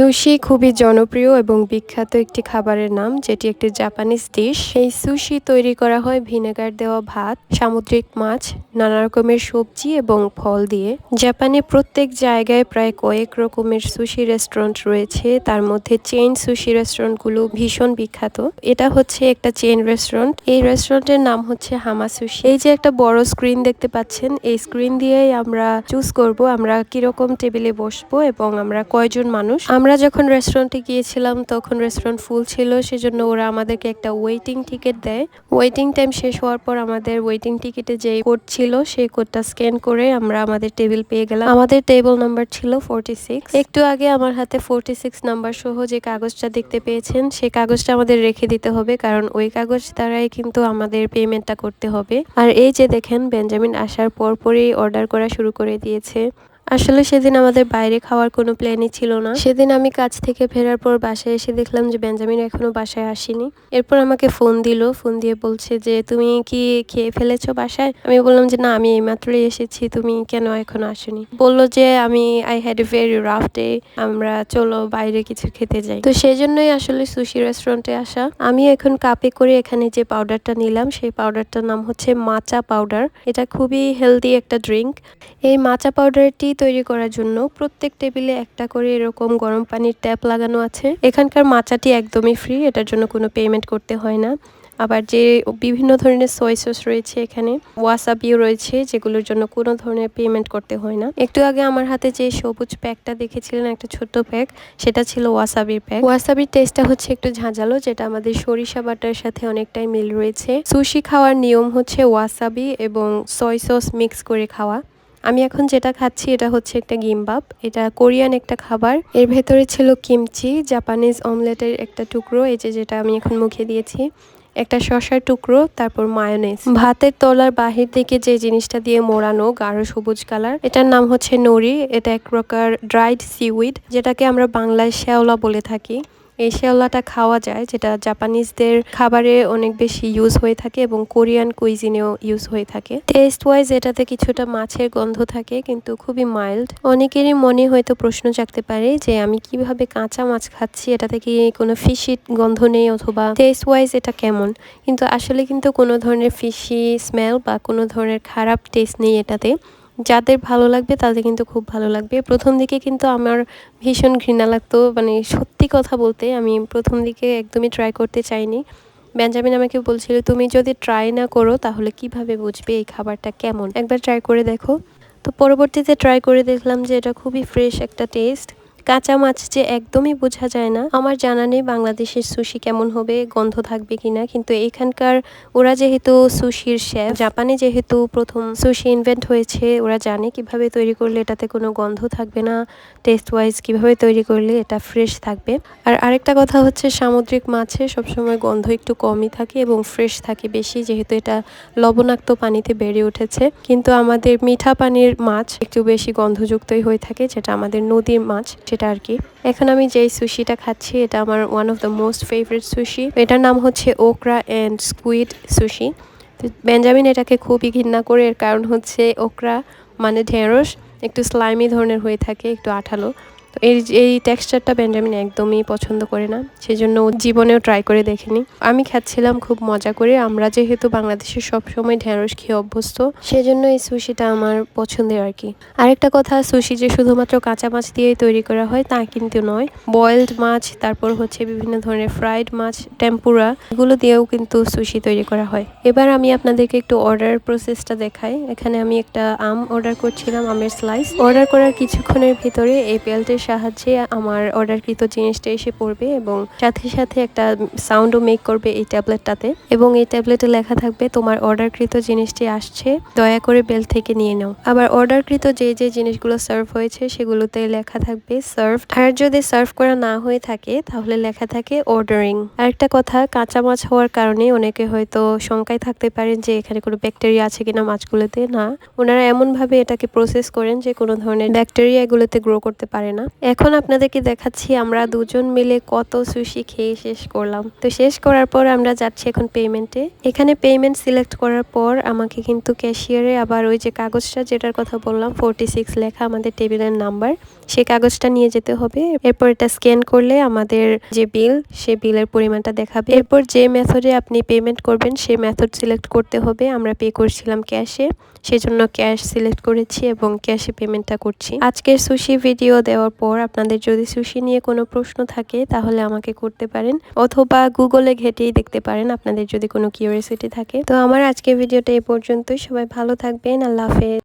Sushi খুবই জনপ্রিয় এবং বিখ্যাত একটি খাবারের নাম, যেটি একটি জাপানিজ ডিশ এই সুশি তৈরি করা হয় ভিনেগার দেওয়া ভাত, সামুদ্রিক মাছ, নানা রকমের সবজি এবং ফল দিয়ে। জাপানে প্রত্যেক জায়গায় প্রায় কয়েক রকমের সুশি রেস্টুরেন্ট রয়েছে। তার মধ্যে চেইন সুশি রেস্টুরেন্টগুলো ভীষণ বিখ্যাত। এটা হচ্ছে একটা চেইন রেস্টুরেন্ট এই রেস্টুরেন্টের নাম হচ্ছে হামা সুশি এই যে একটা বড় স্ক্রিন দেখতে পাচ্ছেন, এই স্ক্রিন দিয়েই আমরা চুজ করব, আমরা কীরকম টেবিলে বসবো এবং আমরা কয়জন মানুষ। আমরা যখন রেস্টুরেন্টে গিয়েছিলাম, তখন রেস্টুরেন্ট ফুল ছিল, সেজন্য ওরা আমাদেরকে একটা ওয়েটিং টিকিট দেয়। ওয়েটিং টাইম শেষ হওয়ার পর আমাদের ওয়েটিং টিকিটে যে কোড ছিল, সেই কোডটা স্ক্যান করে আমরা আমাদের টেবিল পেয়ে গেলাম। আমাদের টেবিল নাম্বার ছিল ফোরটি সিক্স একটু আগে আমার হাতে ফোরটি সিক্স নাম্বার সহ যে কাগজটা দেখতে পেয়েছেন সেই কাগজটা আমাদের রেখে দিতে হবে, কারণ ওই কাগজ দ্বারাই কিন্তু আমাদের পেমেন্টটা করতে হবে। আর এই যে দেখেন বেঞ্জামিন আসার পরপরই অর্ডার করা শুরু করে দিয়েছে। আসলে সেদিন আমাদের বাইরে খাওয়ার কোনো প্ল্যানই ছিল না। সেদিন আমি কাজ থেকে ফেরার পর বাসায় এসে দেখলাম যে বেঞ্জামিন এখনও বাসায় আসেনি। এরপর আমাকে ফোন দিল ফোন দিয়ে বলছে যে, তুমি কি খেয়ে ফেলেছো বাসায়? আমি বললাম যে, না, আমি এইমাত্রই এসেছি, তুমি কেন এখনও আসনি? বলল যে, আমি I had a very rough day আমরা চলো বাইরে কিছু খেতে যাই। তো সেই জন্যই আসলে সুশি রেস্টুরেন্টে আসা। আমি এখন কাপে করে এখানে যে পাউডারটা নিলাম, সেই পাউডারটার নাম হচ্ছে মাচা পাউডার এটা খুবই হেলদি একটা ড্রিঙ্ক এই মাচা পাউডারটি তৈরি করার জন্য প্রত্যেক টেবিলে একটা করে এরকম গরম পানির ট্যাপ লাগানো আছে। এখানকার মাচাটি একদমই ফ্রি এটার জন্য কোনো পেমেন্ট করতে হয় না। আবার যে বিভিন্ন ধরনের সয় সস রয়েছে এখানে ওয়াসাবিও রয়েছে, যেগুলোর জন্য কোনো ধরনের পেমেন্ট করতে হয় না। একটু আগে আমার হাতে যে সবুজ প্যাকটা দেখেছিলেন, একটা ছোট্ট প্যাক, সেটা ছিল ওয়াসাবির প্যাক। ওয়াসাবির টেস্টটা হচ্ছে একটু ঝাঁঝালো, যেটা আমাদের সরিষা বাটার সাথে অনেকটাই মিল রয়েছে। সুশি খাওয়ার নিয়ম হচ্ছে ওয়াসাবি এবং সয় সস মিক্স করে খাওয়া। আমি এখন যেটা খাচ্ছি এটা হচ্ছে একটা গিমবাব। এটা কোরিয়ান একটা খাবার। এর ভেতরে ছিল কিমচি, জাপানিজ অমলেটের একটা টুকরো, এই যে যেটা আমি এখন মুখে দিয়েছি। একটা শশার টুকরো, তারপর মায়োনেজ ভাতের তলার বাহির থেকে যে জিনিসটা দিয়ে মোড়ানো, গাঢ় সবুজ কালার, এটার নাম হচ্ছে নড়ি। এটা এক প্রকার ড্রাইড সিউইড যেটাকে আমরা বাংলায় শ্যাওলা বলে থাকি। এই শেওলাটা খাওয়া যায়, যেটা জাপানিজদের খাবারে অনেক বেশি ইউজ হয়ে থাকে এবং কোরিয়ান কুইজিনেও ইউজ হয়ে থাকে। টেস্ট ওয়াইজ এটাতে কিছুটা মাছের গন্ধ থাকে, কিন্তু খুবই মাইল্ড অনেকেরই মনে হয়তো প্রশ্ন জাগতে পারে যে, আমি কীভাবে কাঁচা মাছ খাচ্ছি? এটাতে কি কোনো ফিশি গন্ধ নেই অথবা টেস্ট ওয়াইজ এটা কেমন? কিন্তু আসলে কিন্তু কোনো ধরনের ফিশি স্মেল বা কোনো ধরনের খারাপ টেস্ট নেই এটাতে। যাদের ভালো লাগবে তাদের কিন্তু খুব ভালো লাগবে। প্রথম দিকে কিন্তু আমার ভীষণ ঘৃণা লাগতো মানে সত্যি কথা বলতে আমি প্রথম দিকে একদমই ট্রাই করতে চাইনি। বেঞ্জামিন আমাকে বলছিল, তুমি যদি ট্রাই না করো তাহলে কীভাবে বুঝবে এই খাবারটা কেমন? একবার ট্রাই করে দেখো। তো পরবর্তীতে ট্রাই করে দেখলাম যে এটা খুবই ফ্রেশ একটা টেস্ট কাঁচা মাছ যে একদমই বোঝা যায় না। আমার জানা নেই বাংলাদেশের সুশি কেমন হবে, গন্ধ থাকবে কিনা, কিন্তু এখানকার ওরা যেহেতু সুশির শেফ জাপানে যেহেতু প্রথম সুশি ইনভেন্ট হয়েছে, ওরা জানে কীভাবে তৈরি করলে এটাতে কোনো গন্ধ থাকবে না টেস্ট ওয়াইজ কীভাবে তৈরি করলে এটা ফ্রেশ থাকবে। আর আরেকটা কথা হচ্ছে সামুদ্রিক মাছে সবসময় গন্ধ একটু কমই থাকে এবং ফ্রেশ থাকে বেশি, যেহেতু এটা লবণাক্ত পানিতে বেড়ে উঠেছে। কিন্তু আমাদের মিঠা পানির মাছ একটু বেশি গন্ধযুক্তই হয়ে থাকে, যেটা আমাদের নদীর মাছ আর কি। এখন আমি যেই সুশিটা খাচ্ছি, এটা আমার one of the most favourite sushi এটার নাম হচ্ছে ওকরা অ্যান্ড স্কুইড সুশি তো বেঞ্জামিন এটাকে খুবই ঘৃণা করে, এর কারণ হচ্ছে ওকরা মানে ঢেঁড়স একটু স্লাইমি ধরনের হয়ে থাকে, একটু আঠালো। তো এই এই টেক্সচারটা বেঞ্জামিন একদমই পছন্দ করে না সেই জন্য ও জীবনেও ট্রাই করে দেখেনি। আমি খাচ্ছিলাম খুব মজা করে, আমরা যেহেতু বাংলাদেশে সবসময় ঢ্যাঁড়স খেয়ে অভ্যস্ত, সেজন্য এই সুশিটা আমার পছন্দের আর কি। আরেকটা কথা সুশি যে শুধুমাত্র কাঁচা মাছ দিয়েই তৈরি করা হয়, তা কিন্তু নয়। বয়েলড মাছ, তারপর হচ্ছে বিভিন্ন ধরনের ফ্রাইড মাছ টেম্পুরা এগুলো দিয়েও কিন্তু সুশি তৈরি করা হয়। এবার আমি আপনাদেরকে একটু অর্ডার প্রসেসটা দেখাই। এখানে আমি একটা আম অর্ডার করছিলাম, আমের স্লাইস অর্ডার করার কিছুক্ষণের ভিতরে এই পেলটের সাহায্যে আমার অর্ডারকৃত জিনিসটা এসে পড়বে এবং সাথে সাথে একটা সাউন্ডও মেক করবে এই ট্যাবলেটটাতে এবং এই ট্যাবলেটে লেখা থাকবে, তোমার অর্ডারকৃত জিনিসটি আসছে, দয়া করে বেল থেকে নিয়ে নাও। আবার অর্ডারকৃত যে যে জিনিসগুলো সার্ভ হয়েছে সেগুলোতে লেখা থাকবে সার্ভ আর যদি সার্ভ করা না হয়ে থাকে, তাহলে লেখা থাকে অর্ডারিং আরেকটা কথা, কাঁচা মাছ হওয়ার কারণে অনেকে হয়তো শঙ্কায় থাকতে পারেন যে এখানে কোনো ব্যাকটেরিয়া আছে কিনা মাছগুলোতে। না, ওনারা এমনভাবে এটাকে প্রসেস করেন যে কোনো ধরনের ব্যাকটেরিয়া এগুলোতে গ্রো করতে পারে না। এখন আপনাদেরকে দেখাচ্ছি আমরা দুজন মিলে কত সুশি খেয়ে শেষ করলাম। তো শেষ করার পর আমরা যাচ্ছি এখন পেমেন্টে এখানে পেমেন্ট সিলেক্ট করার পর আমাকে কিন্তু ক্যাশিয়ারে আবার ওই যে কাগজটা যেটার কথা বললাম ফোরটি সিক্স লেখা আমাদের টেবিলের নাম্বার সেই কাগজটা নিয়ে যেতে হবে। এরপর এটা স্ক্যান করলে আমাদের যে বিল সে বিলের পরিমাণটা দেখাবে। এরপর যে মেথডে আপনি পেমেন্ট করবেন, সেই মেথড সিলেক্ট করতে হবে। আমরা পে করছিলাম ক্যাশে সেজন্য ক্যাশ সিলেক্ট করেছি এবং ক্যাশে পেমেন্টটা করছি। আজকের সুশি ভিডিও দেওয়ার পর আপনাদের যদি সুশি নিয়ে কোনো প্রশ্ন থাকে, তাহলে আমাকে করতে পারেন। অথবা গুগলে ঘেটেই দেখতে পারেন আপনাদের যদি কোনো কিউরিয়াসিটি থাকে। তো আমার আজকের ভিডিওটা এই পর্যন্তই। সবাই ভালো থাকবেন। আল্লাহ হাফেজ।